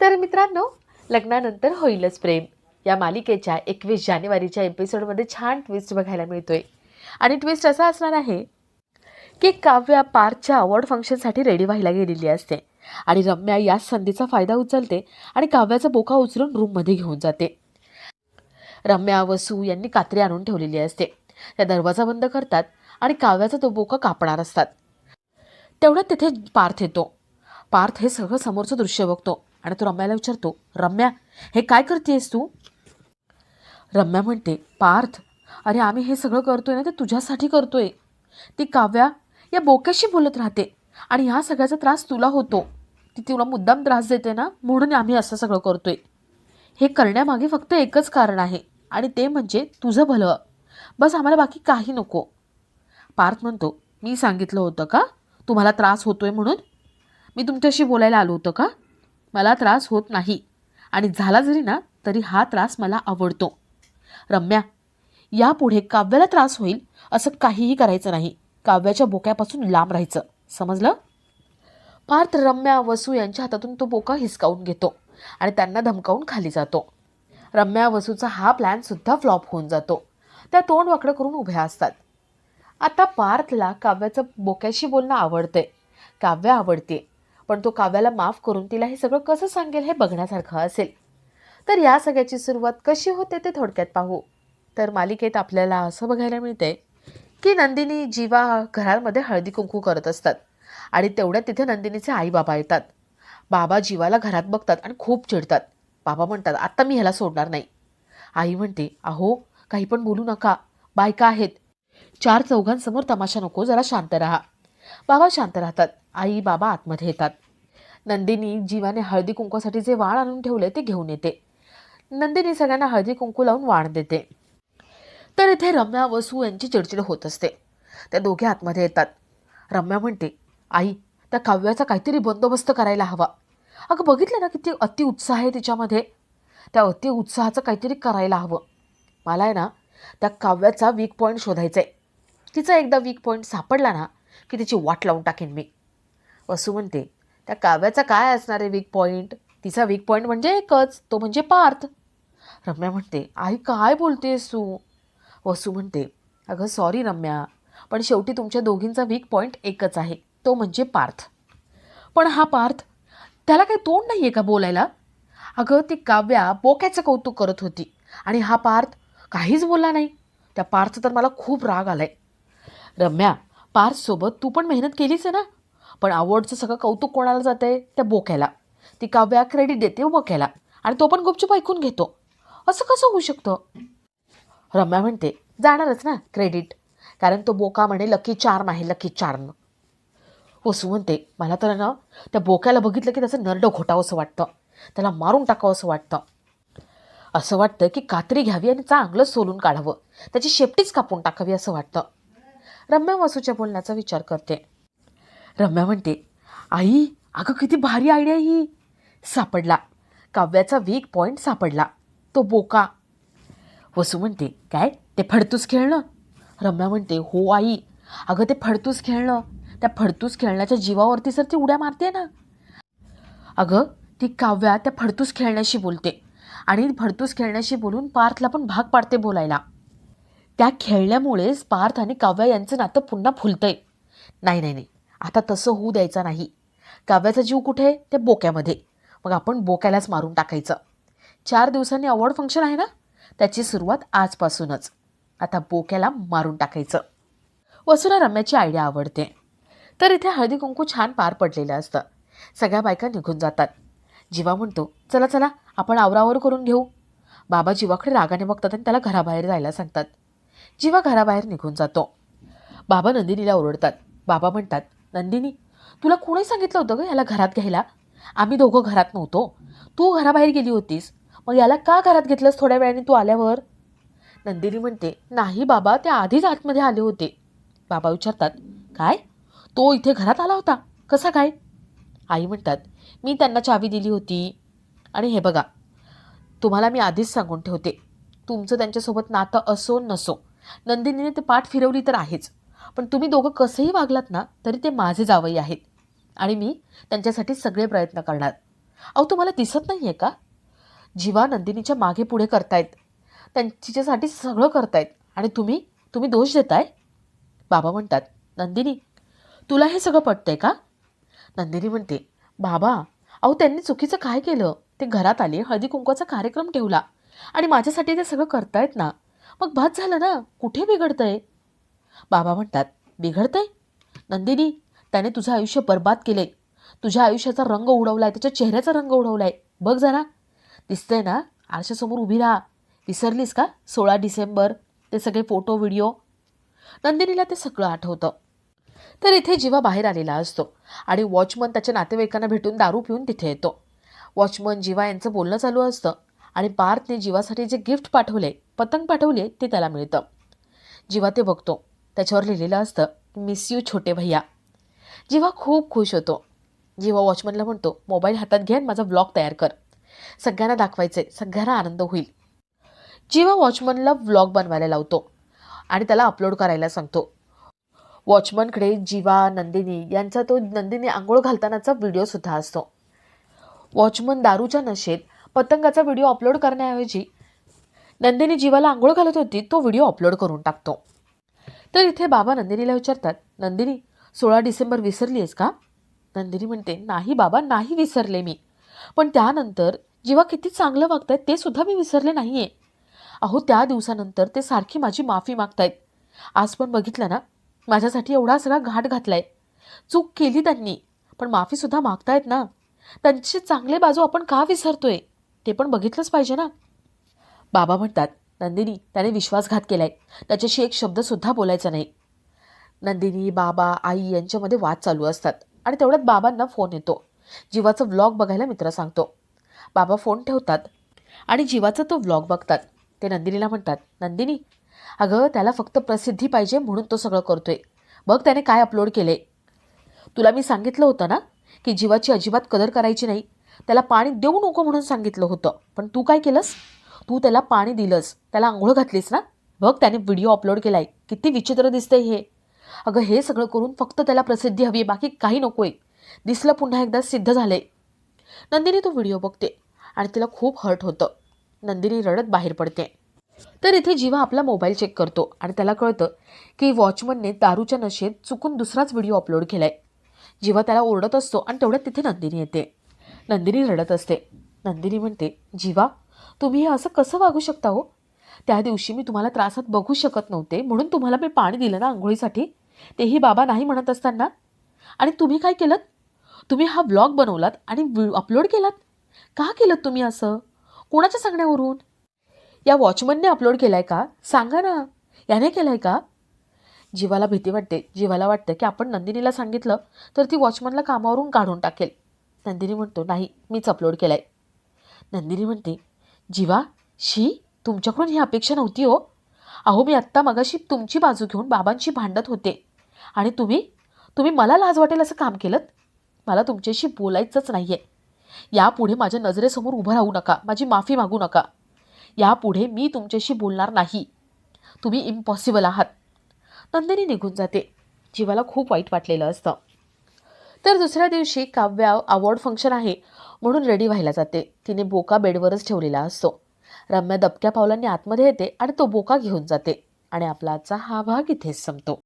तर मित्रांनो लग्नानंतर होईलच प्रेम. या मालिकेच्या एकवीस जानेवारीच्या एपिसोडमध्ये छान ट्विस्ट बघायला मिळतोय. आणि ट्विस्ट असा असणार आहे की काव्या पार्कच्या अवॉर्ड फंक्शनसाठी रेडी व्हायला गेलेली असते. आणि रम्या याच संधीचा फायदा उचलते आणि काव्याचा बोका उचलून रूममध्ये घेऊन जाते. रम्या वसू यांनी कात्री आणून ठेवलेली असते. त्या दरवाजा बंद करतात आणि काव्याचा तो बोका कापणार असतात. तेवढ्यात तिथे पार्थ येतो. पार्थ हे सगळं समोरचं दृश्य बघतो. आणि तो रम्याला विचारतो रम्या हे काय करतेस तू? रम्या म्हणते पार्थ अरे आम्ही हे सगळं करतोय ना ते तुझ्यासाठी करतोय. ती काव्या या बोक्याशी बोलत राहते आणि ह्या सगळ्याचा त्रास तुला होतो. ती तुला मुद्दाम त्रास देते ना म्हणून आम्ही असं सगळं करतोय. हे करण्यामागे फक्त एकच कारण आहे आणि ते म्हणजे तुझं भलं. बस आम्हाला बाकी काही नको. पार्थ म्हणतो मी सांगितलं होतं का? तुम्हाला त्रास होतोय म्हणून? मी तुमच्याशी बोलायला आलो होतं का? मला त्रास होत नाही. आणि झाला जरी ना तरी हा त्रास मला आवडतो. रम्या यापुढे काव्याला त्रास होईल असं काहीही करायचं नाही. काव्याच्या बोक्यापासून लांब राहायचं. समजलं? पार्थ रम्या वसू यांच्या हातातून तो बोका हिसकावून घेतो आणि त्यांना धमकावून खाली जातो. रम्या वसूचा हा प्लॅनसुद्धा फ्लॉप होऊन जातो. त्या तोंड वाकडं करून उभ्या असतात. आता पार्थला काव्याचं बोक्याशी बोलणं आवडतंय. काव्य आवडते. पण तो काव्याला माफ करून तिला हे सगळं कसं सांगेल हे बघण्यासारखं असेल. तर या सगळ्याची सुरुवात कशी होते ते थोडक्यात पाहू. तर मालिकेत आपल्याला असं बघायला मिळते की नंदिनी जीवा घरामध्ये हळदी कुंकू करत असतात आणि तेवढ्यात तिथे नंदिनीचे आई बाबा येतात. बाबा जीवाला घरात बघतात आणि खूप चिडतात. बाबा म्हणतात आत्ता मी ह्याला सोडणार नाही. आई म्हणते अहो काही पण बोलू नका. बायका आहेत. चार चौघांसमोर तमाशा नको जरा शांत राहा. बाबा शांत राहतात. आई बाबा आतमध्ये येतात. नंदिनी जीवाने हळदी कुंकूसाठी जे वाण आणून ठेवले ते घेऊन येते. नंदिनी सगळ्यांना हळदी कुंकू लावून वाण देते. तर इथे रम्या वसू यांची चिडचिड होत असते. त्या दोघे आतमध्ये येतात. रम्या म्हणते आई त्या काव्याचा काहीतरी बंदोबस्त करायला हवा. अगं बघितलं ना किती अति उत्साह आहे तिच्यामध्ये. त्या अति उत्साहाचं काहीतरी करायला हवं. मला आहे ना त्या काव्याचा वीक पॉईंट शोधायचा आहे तिचा एकदा वीक पॉईंट सापडला ना की तिची वाट लावून टाकेन मी. वसू म्हणते. त्या काव्याचा काय असणार आहे वीक पॉईंट तिचा वीक पॉईंट म्हणजे एकच तो म्हणजे पार्थ. रम्या म्हणते आई काय बोलतेस तू? वसू म्हणते अगं सॉरी रम्या पण शेवटी तुमच्या दोघींचा वीक पॉईंट एकच आहे तो म्हणजे पार्थ. पण हा पार्थ त्याला काही तोंड नाही आहे का बोलायला? अगं ती काव्या बोक्याचं कौतुक करत होती आणि हा पार्थ काहीच बोलला नाही. त्या पार्थ तर मला खूप राग आलाय. रम्या पार्थसोबत तू पण मेहनत केलीच आहे ना? पण आवडचं सगळं कौतुक कोणाला जातं आहे त्या बोक्याला. ती काव्या क्रेडिट देते बोक्याला. आणि तो पण गुपचूप ऐकून घेतो. असं कसं होऊ शकतं? रम्या म्हणते जाणारच ना क्रेडिट कारण तो बोका म्हणे लकी चार्म आहे लकी चार्म वसू म्हणते मला तर ना त्या बोक्याला बघितलं की त्याचं नरडं घोटावं असं वाटतं. त्याला मारून टाकावं असं वाटतं. असं वाटतं की कात्री घ्यावी आणि चांगलं सोलून काढावं. त्याची शेपटीच कापून टाकावी असं वाटतं. रम्या वसूच्या बोलण्याचा विचार करते. रम्या म्हणते आई अगं किती भारी आयडिया ही. सापडला. काव्याचा वीक पॉईंट सापडला. तो बोका. वसू म्हणते काय ते फडतूस खेळणं? रम्या म्हणते हो आई. अगं ते फडतूस खेळणं. त्या फडतूस खेळण्याच्या जीवावरती सर ती उड्या मारते ना. अगं ती काव्या त्या फडतूस खेळण्याशी बोलते आणि फडतूस खेळण्याशी बोलून पार्थला पण भाग पाडते बोलायला. त्या खेळल्यामुळेच पार्थ आणि काव्या यांचं नातं पुन्हा फुलतंय. नाही नाही नाही. आता तसं होऊ द्यायचं नाही. काव्याचा जीव कुठे? आहे त्या बोक्यामध्ये. मग आपण बोक्यालाच मारून टाकायचं. चार दिवसांनी अवॉर्ड फंक्शन आहे ना? त्याची सुरुवात आजपासूनच. आता बोक्याला मारून टाकायचं. वसुला रम्याची आयडिया आवडते. तर इथे हळदी कुंकू छान पार पडलेलं असतं. सगळ्या बायका निघून जातात. जीवा म्हणतो चला चला आपण आवरावर करून घेऊ. बाबा जीवाकडे रागाने बघतात आणि त्याला घराबाहेर जायला सांगतात. जीवा घराबाहेर निघून जातो. बाबा नंदिनीला ओरडतात. बाबा म्हणतात नंदिनी तुला कोणी सांगितलं होतं ग याला घरात घ्यायला? आम्ही दोघं घरात नव्हतो. तू घराबाहेर गेली होतीस. मग याला का घरात घेतलंस थोड्या वेळाने तू आल्यावर? नंदिनी म्हणते नाही बाबा ते आधीच आतमध्ये आले होते. बाबा विचारतात काय? तो इथे घरात आला होता? कसा काय? आई म्हणतात मी त्यांना चावी दिली होती. आणि हे बघा तुम्हाला मी आधीच सांगून ठेवते. तुमचं त्यांच्यासोबत नातं असो नसो नंदिनीने ते पाठ फिरवली तर आहेच. पण तुम्ही दोघं कसंही वागलात ना तरी ते माझे जावई आहेत. आणि मी त्यांच्यासाठी सगळे प्रयत्न करणार. अहो तुम्हाला दिसत नाही आहे का? जीवा नंदिनीच्या मागे पुढे करतायत. त्यांच्यासाठी सगळं करतायत. आणि तुम्ही तुम्ही दोष देताय? बाबा म्हणतात नंदिनी तुला हे सगळं पटतंय का? नंदिनी म्हणते बाबा अहो त्यांनी चुकीचं काय केलं? ते घरात आले हळदी कुंकवाचा कार्यक्रम ठेवला. आणि माझ्यासाठी ते सगळं करतायत ना. मग भात झालं ना? कुठे बिघडतंय? बाबा म्हणतात बिघडतंय? नंदिनी त्याने तुझं आयुष्य बर्बाद केलंय. तुझ्या आयुष्याचा रंग उडवलाय त्याच्या चेहऱ्याचा रंग उडवलाय. बघ जरा. दिसतंय ना? आरशासमोर उभी राहा. विसरलीस का? सोळा डिसेंबर. ते सगळे फोटो व्हिडिओ. नंदिनीला ते सगळं आठवतं. तर इथे जीवा बाहेर आलेला असतो आणि वॉचमन त्याच्या नातेवाईकांना भेटून दारू पिऊन तिथे येतो. वॉचमन जीवा यांचं बोलणं चालू असतं आणि पार्थने जीवासाठी जे गिफ्ट पाठवले पतंग पाठवले ते त्याला मिळतं. जीवा ते बघतो. त्याच्यावर लिहिलेलं असतं मिस यू छोटे भैया. जेव्हा खूप खुश होतो जेव्हा वॉचमनला म्हणतो मोबाईल हातात घे आणि माझा ब्लॉग तयार कर. सगळ्यांना दाखवायचे सगळ्यांना आनंद होईल. जेव्हा वॉचमनला व्लॉग बनवायला लावतो आणि त्याला अपलोड करायला सांगतो वॉचमनकडे जीवा नंदिनी यांचा तो नंदिनी आंघोळ घालतानाचा व्हिडिओसुद्धा असतो. वॉचमन दारूच्या नशेत पतंगाचा व्हिडिओ अपलोड करण्याऐवजी नंदिनी जीवाला आंघोळ घालत होती तो व्हिडिओ अपलोड करून टाकतो. तर इथे बाबा नंदिनीला विचारतात नंदिनी सोळा डिसेंबर विसरली आहेस का? नंदिनी म्हणते नाही बाबा नाही विसरले मी. पण त्यानंतर जेव्हा किती चांगलं वागतायत ते सुद्धा मी विसरले नाही आहे अहो त्या दिवसानंतर ते सारखी माझी माफी मागतायत. आज पण बघितलं ना माझ्यासाठी एवढा सगळा घाट घातलाय. चूक केली त्यांनी पण माफीसुद्धा मागतायत ना. त्यांचे चांगले बाजू आपण का विसरतोय? ते पण बघितलंच पाहिजे ना. बाबा म्हणतात नंदिनी त्याने विश्वासघात केलाय. त्याच्याशी एक शब्दसुद्धा बोलायचा नाही. नंदिनी बाबा आई यांच्यामध्ये वाद चालू असतात आणि तेवढ्यात बाबांना फोन येतो. जीवाचं व्लॉग बघायला मित्र सांगतो. बाबा फोन ठेवतात आणि जीवाचा तो व्लॉग बघतात. ते नंदिनीला म्हणतात नंदिनी अगं त्याला फक्त प्रसिद्धी पाहिजे म्हणून तो सगळं करतोय. बघ त्याने काय अपलोड केले तुला मी सांगितलं होतं ना की जीवाची अजिबात कदर करायची नाही. त्याला पाणी देऊ नको म्हणून सांगितलं होतं. पण तू काय केलंस? तू त्याला पाणी दिलंस त्याला आंघोळ घातलीस ना? बघ त्याने व्हिडिओ अपलोड केलाय. किती विचित्र दिसते हे. अगं हे सगळं करून फक्त त्याला प्रसिद्धी हवी बाकी काही नकोय दिसलं पुन्हा एकदा सिद्ध झालंय. नंदिनी तो व्हिडिओ बघते आणि तिला खूप हर्ट होतं. नंदिनी रडत बाहेर पडते. तर इथे जीवा आपला मोबाईल चेक करतो आणि त्याला कळतं की वॉचमनने दारूच्या नशेत चुकून दुसराच व्हिडिओ अपलोड केलाय. जीवा त्याला ओरडत असतो आणि तेवढ्यात तिथे नंदिनी येते. नंदिनी रडत असते. नंदिनी म्हणते जीवा तुम्ही हे असं कसं वागू शकता हो? त्या दिवशी मी तुम्हाला त्रासात बघू शकत नव्हते म्हणून तुम्हाला मी पाणी दिलं ना आंघोळीसाठी. तेही बाबा नाही म्हणत असताना. आणि तुम्ही काय केलं तुम्ही हा ब्लॉग बनवलात आणि अपलोड केलात? का केलं तुम्ही असं? कोणाच्या सांगण्यावरून? या वॉचमनने अपलोड केलाय का? सांगा ना. याने केलाय का? जीवाला भीती वाटते. जीवाला वाटतं की आपण नंदिनीला सांगितलं तर ती वॉचमनला कामावरून काढून टाकेल. नंदिनी म्हणतो नाही मीच अपलोड केलाय. नंदिनी म्हणते जीवा शी तुमच्याकडून ही अपेक्षा नव्हती हो. अहो मी आत्ता मगाशी तुमची बाजू घेऊन बाबांशी भांडत होते. आणि तुम्ही? तुम्ही मला लाज वाटेल असं काम केलं मला तुमच्याशी बोलायचंच नाही आहे यापुढे माझ्या नजरेसमोर उभं राहू नका. माझी माफी मागू नका. यापुढे मी तुमच्याशी बोलणार नाही. तुम्ही इम्पॉसिबल आहात. नंदिनी निघून जाते. जीवाला खूप वाईट वाटलेलं असतं. तर दुसऱ्या दिवशी काव्या अवॉर्ड फंक्शन आहे म्हणून रेडी व्हायला जाते. तिने बोका बेडवरच ठेवलेला असतो. रम्या दबक्या पावलांनी आतमध्ये येते आणि तो बोका घेऊन जाते आणि आपला आजचा हा भाग इथेच संपतो.